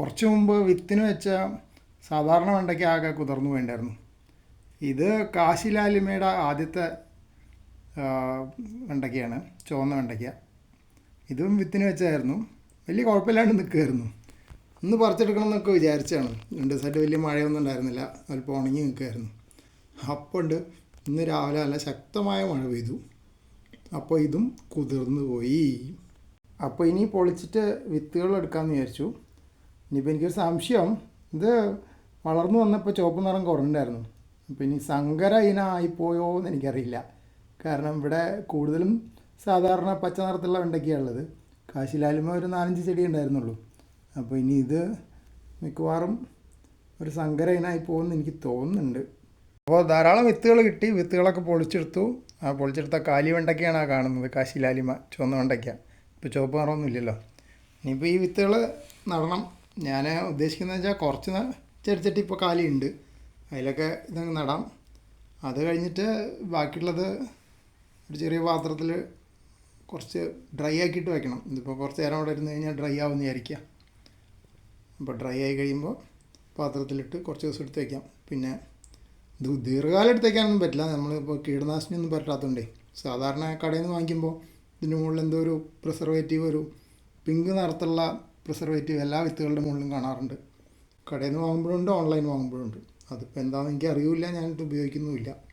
കുറച്ച് മുമ്പ് വിത്തിന് വെച്ച സാധാരണ വെണ്ടയ്ക്ക ആകെ കുതിർന്നു വേണ്ടായിരുന്നു ഇത് കാശിലാലിമയുടെ ആദ്യത്തെ വെണ്ടയ്ക്കയാണ് ചുവന്ന വെണ്ടയ്ക്ക. ഇതും വിത്തിന് വെച്ചായിരുന്നു. വലിയ കുഴപ്പമില്ലാണ്ട് നിൽക്കുമായിരുന്നു ഇന്ന് പറിച്ചെടുക്കണം എന്നൊക്കെ വിചാരിച്ചാണ്. രണ്ട് ദിവസമായിട്ട് വലിയ മഴയൊന്നും ഉണ്ടായിരുന്നില്ല. അല്പം ഉണങ്ങി നിൽക്കുമായിരുന്നു അപ്പോൾ ഉണ്ട് ഇന്ന് രാവിലെ നല്ല ശക്തമായ മഴ പെയ്തു. അപ്പോൾ ഇതും കുതിർന്നു പോയി. അപ്പോൾ ഇനി പൊളിച്ചിട്ട് വിത്തുകൾ എടുക്കാമെന്ന് വിചാരിച്ചു. ഇനിയിപ്പോൾ എനിക്കൊരു സംശയം. ഇത് വളർന്നു വന്നപ്പോൾ ചുവപ്പ് നിറം കുറഞ്ഞിട്ടുണ്ടായിരുന്നു. അപ്പോൾ ഇനി സങ്കര ഇനമായിപ്പോയോ എന്ന് എനിക്കറിയില്ല. കാരണം ഇവിടെ കൂടുതലും സാധാരണ പച്ച നിറത്തുള്ള വെണ്ടയ്ക്കാണ് ഉള്ളത്. കാശിലാലുമ ഒരു നാലഞ്ച് ചെടി ഉണ്ടായിരുന്നുള്ളൂ. അപ്പോൾ ഇനി ഇത് മിക്കവാറും ഒരു സങ്കര ഇനമായി പോകുമെന്ന് എനിക്ക് തോന്നുന്നുണ്ട്. അപ്പോൾ ധാരാളം വിത്തുകൾ കിട്ടി. വിത്തുകളൊക്കെ പൊളിച്ചെടുത്തു. ആ പൊളിച്ചെടുത്ത കാലി വെണ്ടയ്ക്കയാണ് ആ കാണുന്നത്. കാശിലാലിമ ചുവന്ന വെണ്ടയ്ക്ക. ഇപ്പോൾ ചുവപ്പ് നിറമൊന്നുമില്ലല്ലോ. ഇനിയിപ്പോൾ ഈ വിത്തുകൾ നടണം. ഞാൻ ഉദ്ദേശിക്കുന്നത് വെച്ചാൽ കുറച്ച് ചെടിച്ചട്ടി ഇപ്പോൾ കാലിയുണ്ട്. അതിലൊക്കെ ഇതങ്ങ് നടാം. അത് കഴിഞ്ഞിട്ട് ബാക്കിയുള്ളത് ഒരു ചെറിയ പാത്രത്തിൽ കുറച്ച് ഡ്രൈ ആക്കിയിട്ട് വയ്ക്കണം ഇതിപ്പോൾ കുറച്ച് നേരം അവിടെ ഇരുന്ന് കഴിഞ്ഞാൽ ഡ്രൈ ആവുമെന്ന് വിചാരിക്കുക അപ്പോൾ ഡ്രൈ ആയി കഴിയുമ്പോൾ പാത്രത്തിലിട്ട് കുറച്ച് ദിവസം എടുത്ത് വയ്ക്കാം പിന്നെ ഇത് ദീർഘകാലം എടുത്ത് വയ്ക്കാനൊന്നും പറ്റില്ല. നമ്മളിപ്പോൾ കീടനാശിനി ഒന്നും പറ്റാത്തതുകൊണ്ടേ സാധാരണ കടയിൽ നിന്ന് വാങ്ങിക്കുമ്പോൾ ഇതിന്റെ മുകളിൽ എന്തോ ഒരു പ്രിസർവേറ്റീവ് ഒരു പിങ്ക് നിറത്തുള്ള പ്രിസർവേറ്റീവ് എല്ലാ വിത്തുകളുടെ മുകളിലും കാണാറുണ്ട്. കടയിൽ നിന്ന് വാങ്ങുമ്പോഴുണ്ട് ഓൺലൈൻ വാങ്ങുമ്പോഴുണ്ട്. അതിപ്പോൾ എന്താണെന്ന് എനിക്ക് അറിയില്ല ഞാനിത് ഉപയോഗിക്കുന്നുമില്ല.